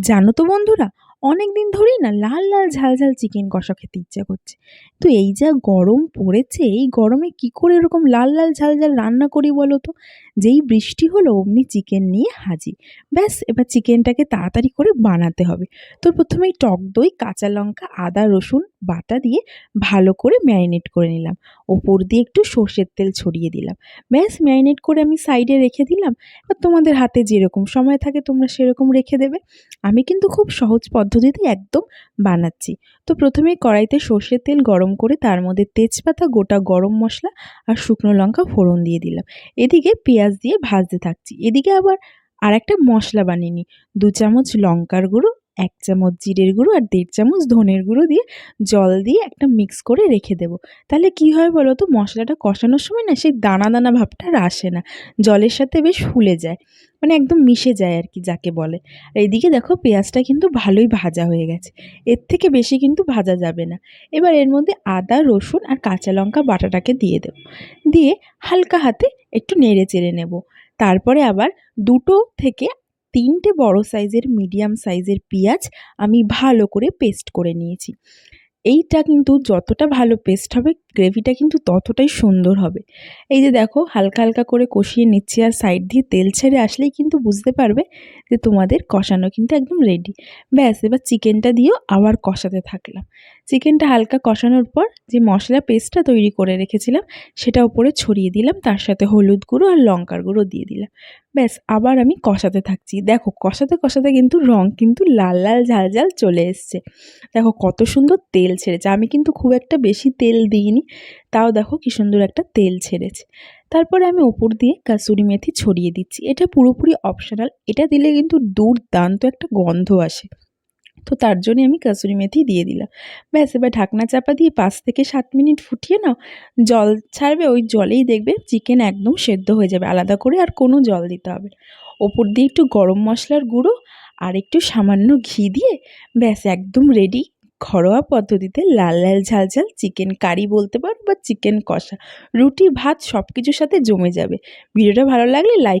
জানো তো বন্ধুরা অনেক দিন ধরেই না লাল লাল ঝাল ঝাল চিকেন কষা খেতে ইচ্ছা করছে। তো এই যা গরম পড়েছে, এই গরমে কি করে এরকম লাল লাল ঝাল ঝাল রান্না করি বলো তো? যেই বৃষ্টি হলো অমনি চিকেন নিয়ে হাজির। ব্যাস, এবার চিকেনটাকে তাড়াতাড়ি করে বানাতে হবে। তো প্রথমেই টক দই, কাঁচা লঙ্কা, আদা, রসুন বাটা দিয়ে ভালো করে ম্যারিনেট করে নিলাম। ওপর দিয়ে একটু সর্ষের তেল ছড়িয়ে দিলাম। ব্যাস, ম্যারিনেট করে আমি সাইডে রেখে দিলাম। এবার তোমাদের হাতে যেরকম সময় থাকে তোমরা সেরকম রেখে দেবে। আমি কিন্তু খুব সহজ পদ্ধতিতে একদম বানাচ্ছি। তো প্রথমে কড়াইতে সর্ষের তেল গরম করে তার মধ্যে তেজপাতা, গোটা গরম মশলা আর শুকনো লঙ্কা ফোড়ন দিয়ে দিলাম। এদিকে পেঁয়াজ দিয়ে ভাজতে থাকছি। এদিকে আবার আর একটা মশলা বানিয়ে নিই। দু চামচ লঙ্কার গুঁড়ো এক চামচ জিরের গুঁড়ো আর দেড় চামচ ধনের গুঁড়ো দিয়ে জল দিয়ে একটা মিক্স করে রেখে দেবো। তাহলে কি হয় বলো তো? মশলাটা কষানোর সময় না সেই দানা দানা ভাবটা আর আসে না। জলের সাথে বেশ ফুলে যায়। মানে একদম মিশে যায় আর কি যাকে বলে। আর এদিকে দেখো পেঁয়াজটা কিন্তু ভালোই ভাজা হয়ে গেছে। এর থেকে বেশি কিন্তু ভাজা যাবে না। এবার এর মধ্যে আদা, রসুন আর কাঁচা লঙ্কা বাটাটাকে দিয়ে দেব। দিয়ে হালকা হাতে একটু নেড়ে চেড়ে নেব। তারপরে আবার দুটো থেকে তিনটে বড় সাইজের মিডিয়াম সাইজের পেঁয়াজ আমি ভালো করে পেস্ট করে নিয়েছি। এইটা কিন্তু যতটা ভালো পেস্ট হবে গ্রেভিটা কিন্তু ততটাই সুন্দর হবে। এই যে দেখো, হালকা হালকা করে কষিয়ে নিচ্ছি আর সাইড দিয়ে তেল ছেড়ে আসলেই কিন্তু বুঝতে পারবে যে তোমাদের কষানো কিন্তু একদম রেডি ব্যাস, এবার চিকেনটা দিয়েও আবার কষাতে থাকলাম। চিকেনটা হালকা কষানোর পর যে মশলা পেস্টটা তৈরি করে রেখেছিলাম, সেটা ওপরে ছড়িয়ে দিলাম, তার সাথে হলুদ গুঁড়ো আর লঙ্কার গুঁড়ো দিয়ে দিলাম। ব্যাস, আবার আমি কষাতে থাকছি। দেখো, কষাতে কষাতে কিন্তু রং কিন্তু লাল লাল ঝাল ঝাল চলে এসছে। দেখো, কত সুন্দর তেল ছেড়েছে। আমি কিন্তু খুব একটা বেশি তেল দিইনি। তাও দেখো কী সুন্দর একটা তেল ছেড়েছে। তারপরে আমি ওপর দিয়ে কাসুরি মেথি ছড়িয়ে দিচ্ছি। এটা পুরোপুরি অপশনাল এটা দিলে কিন্তু দুর্দান্ত একটা গন্ধ আসে। তো তার জন্যই আমি কাসুরি মেথি দিয়ে দিলাম। ব্যাস, এবার ঢাকনা চাপা দিয়ে পাঁচ থেকে সাত মিনিট ফুটিয়ে নাও। জল ছাড়বে, ওই জলেই দেখবে চিকেন একদম সেদ্ধ হয়ে যাবে। আলাদা করে আর কোনো জল দিতে হবে। ওপর দিয়ে একটু গরম মশলার গুঁড়ো আর একটু সামান্য ঘি দিয়ে ব্যাস একদম রেডি ঘরোয়া পদ্ধতিতে লাল লাল ঝাল ঝাল, চিকেন কারি বলতে পারো বা চিকেন কষা। রুটি, ভাত সব কিছুর সাথে জমে যাবে। ভিডিওটা ভালো লাগলে লাইক